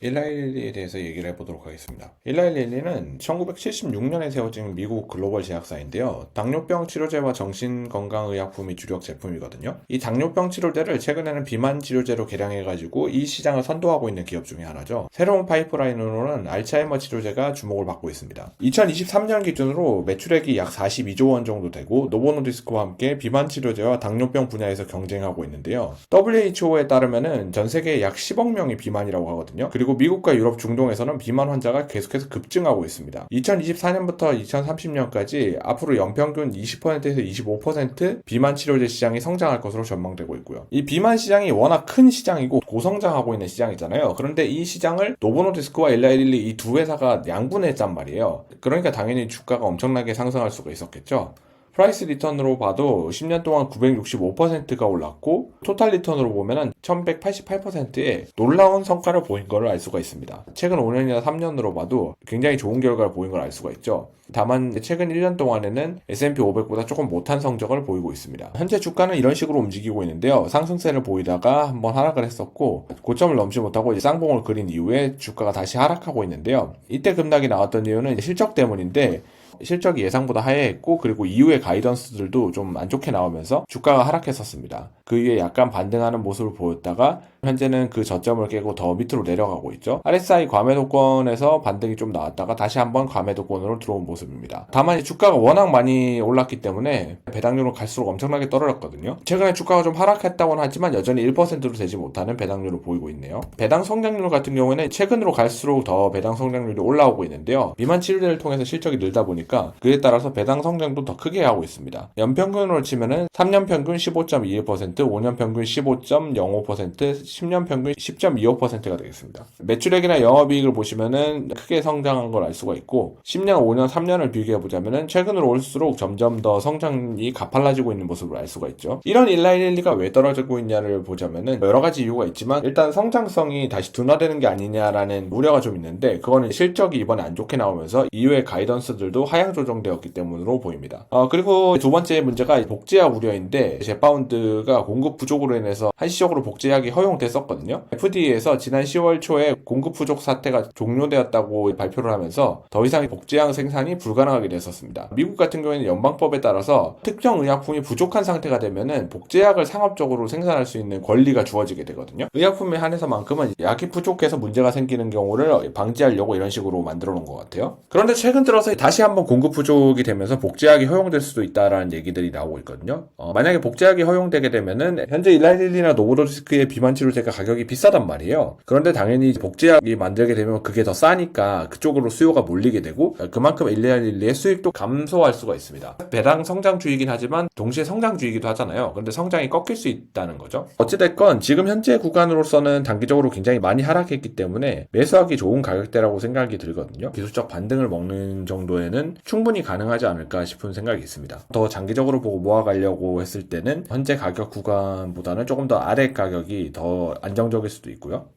일라일리에 대해서 얘기를 해보도록 하겠습니다. 일라일리는 1976년에 세워진 미국 글로벌 제약사인데요. 당뇨병 치료제와 정신건강의약품이 주력 제품이거든요. 이 당뇨병 치료제를 최근에는 비만 치료제로 개량해가지고 이 시장을 선도하고 있는 기업 중에 하나죠. 새로운 파이프라인으로는 알츠하이머 치료제가 주목을 받고 있습니다. 2023년 기준으로 매출액이 약 42조 원 정도 되고 노보노디스크와 함께 비만 치료제와 당뇨병 분야에서 경쟁하고 있는데요. WHO에 따르면은 전 세계에 약 10억 명이 비만이라고 하거든요. 그리고 미국과 유럽 중동에서는 비만 환자가 계속해서 급증하고 있습니다. 2024년부터 2030년까지 앞으로 연평균 20%에서 25% 비만 치료제 시장이 성장할 것으로 전망되고 있고요. 이 비만 시장이 워낙 큰 시장이고 고성장하고 있는 시장이잖아요. 그런데 이 시장을 노보노디스크와 엘라일리 이 두 회사가 양분했단 말이에요. 그러니까 당연히 주가가 엄청나게 상승할 수가 있었겠죠. 프라이스 리턴으로 봐도 10년 동안 965%가 올랐고 토탈 리턴으로 보면은 1188%의 놀라운 성과를 보인 것을 알 수가 있습니다. 최근 5년이나 3년으로 봐도 굉장히 좋은 결과를 보인 걸 알 수가 있죠. 다만 최근 1년 동안에는 S&P 500보다 조금 못한 성적을 보이고 있습니다. 현재 주가는 이런 식으로 움직이고 있는데요. 상승세를 보이다가 한번 하락을 했었고 고점을 넘지 못하고 쌍봉을 그린 이후에 주가가 다시 하락하고 있는데요. 이때 급락이 나왔던 이유는 실적 때문인데 실적이 예상보다 하회했고 그리고 이후의 가이던스들도 좀 안 좋게 나오면서 주가가 하락했었습니다. 그 이후에 약간 반등하는 모습을 보였다가 현재는 그 저점을 깨고 더 밑으로 내려가고 있죠. RSI 과매도권에서 반등이 좀 나왔다가 다시 한번 과매도권으로 들어온 모습입니다. 다만 주가가 워낙 많이 올랐기 때문에 배당률은 갈수록 엄청나게 떨어졌거든요. 최근에 주가가 좀 하락했다고는 하지만 여전히 1%로 되지 못하는 배당률을 보이고 있네요. 배당 성장률 같은 경우에는 최근으로 갈수록 더 배당 성장률이 올라오고 있는데요. 비만 치료제를 통해서 실적이 늘다 보니 까 그에 따라서 배당 성장도 더 크게 하고 있습니다. 연평균으로 치면은 3년 평균 15.21%, 5년 평균 15.05%, 10년 평균 10.25%가 되겠습니다. 매출액이나 영업이익을 보시면은 크게 성장한 걸 알 수가 있고 10년, 5년, 3년을 비교해 보자면은 최근으로 올수록 점점 더 성장이 가팔라지고 있는 모습을 알 수가 있죠. 이런 일라일리가 왜 떨어지고 있냐를 보자면은 여러 가지 이유가 있지만 일단 성장성이 다시 둔화되는 게 아니냐라는 우려가 좀 있는데 그거는 실적이 이번에 안 좋게 나오면서 이후의 가이던스들도 하향 조정되었기 때문으로 보입니다. 어, 그리고 두 번째 문제가 복제약 우려인데 제파운드가 공급 부족으로 인해서 한시적으로 복제약이 허용됐었거든요. FDA에서 지난 10월 초에 공급 부족 사태가 종료되었다고 발표를 하면서 더 이상 복제약 생산이 불가능하게 됐었습니다. 미국 같은 경우에는 연방법에 따라서 특정 의약품이 부족한 상태가 되면은 복제약을 상업적으로 생산할 수 있는 권리가 주어지게 되거든요. 의약품에 한해서만큼은 약이 부족해서 문제가 생기는 경우를 방지하려고 이런 식으로 만들어 놓은 것 같아요. 그런데 최근 들어서 다시 한번 공급 부족이 되면서 복제약이 허용될 수도 있다라는 얘기들이 나오고 있거든요. 어, 만약에 복제약이 허용되게 되면은 현재 일라일리나 노보로디스크의 비만 치료제가 가격이 비싸단 말이에요. 그런데 당연히 복제약이 만들게 되면 그게 더 싸니까 그쪽으로 수요가 몰리게 되고 그만큼 일라일리의 수익도 감소할 수가 있습니다. 배당 성장주이긴 하지만 동시에 성장주이기도 하잖아요. 그런데 성장이 꺾일 수 있다는 거죠. 어찌됐건 지금 현재 구간으로서는 단기적으로 굉장히 많이 하락했기 때문에 매수하기 좋은 가격대라고 생각이 들거든요. 기술적 반등을 먹는 정도 에는 충분히 가능하지 않을까 싶은 생각이 있습니다. 더 장기적으로 보고 모아가려고 했을 때는 현재 가격 구간보다는 조금 더 아래 가격이 더 안정적일 수도 있고요.